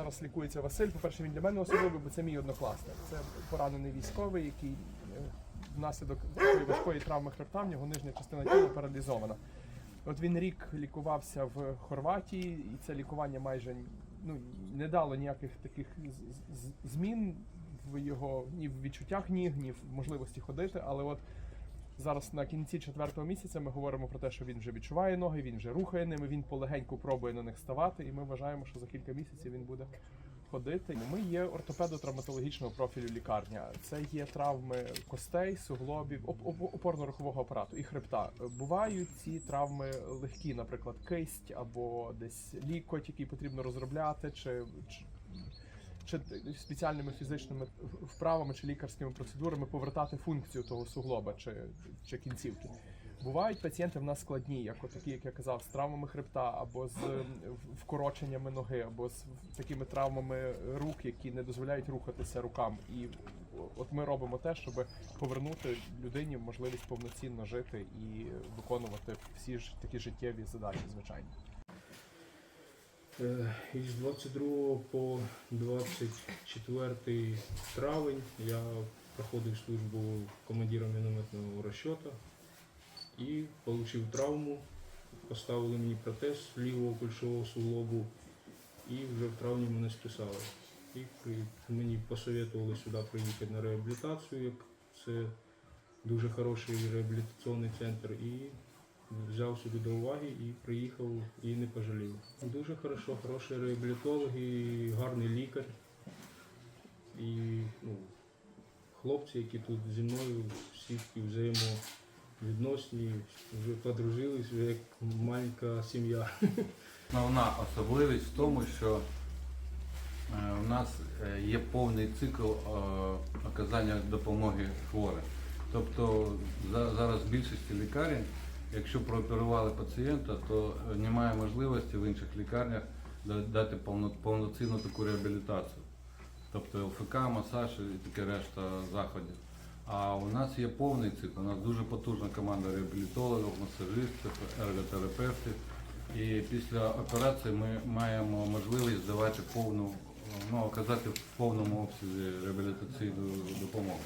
Зараз лікується Василь. По-перше, він для мене особливий, бо це мій однокласник. Це поранений військовий, який е, внаслідок важкої травми хребта, в нього нижня частина тіла паралізована. От він рік лікувався в Хорватії, і це лікування майже ну, не дало ніяких таких змін в його ні в відчуттях ніг, ні в можливості ходити. Але от зараз на кінці четвертого місяця ми говоримо про те, що він вже відчуває ноги, він вже рухає ними, він полегеньку пробує на них ставати, і ми вважаємо, що за кілька місяців він буде ходити. Ми є ортопедо-травматологічного профілю лікарня. Це є травми костей, суглобів, оп- оп- опорно-рухового апарату і хребта. Бувають ці травми легкі, наприклад, кисть або десь лікоть, який потрібно розробляти, чи, чи спеціальними фізичними вправами чи лікарськими процедурами повертати функцію того суглоба чи, чи кінцівки. Бувають пацієнти в нас складні, як такі, як я казав, з травмами хребта, або з вкороченнями ноги, або з такими травмами рук, які не дозволяють рухатися рукам. І от ми робимо те, щоб повернути людині можливість повноцінно жити і виконувати всі ж такі життєві задачі, звичайно. Е, Із 22 по 24 травень я проходив службу командиром мінометного розчота і отримав травму. Поставили мені протез лівого кульшового суглобу і вже в травні мене списали. І мені посоветували сюди приїхати на реабілітацію, як це дуже хороший реабілітаційний центр. І взяв собі до уваги і приїхав і не пожалів. Дуже хорошо, хороші реабілітологи, гарний лікар. І ну, хлопці, які тут зі мною, всі такі взаємовідносні, вже подружились, вже як маленька сім'я. Основна особливість в тому, що е, у нас е, є повний цикл е, оказання допомоги хворим. Тобто за- зараз в більшості лікарень, якщо прооперували пацієнта, то е, немає можливості в інших лікарнях дати повноцінну таку реабілітацію. Тобто ЛФК, масаж і таке решта заходів. А у нас є повний цикл. У нас дуже потужна команда реабілітологів, масажистів, ерготерапевтів. І після операції ми маємо можливість давати повну, ну, оказати в повному обсязі реабілітаційну допомогу.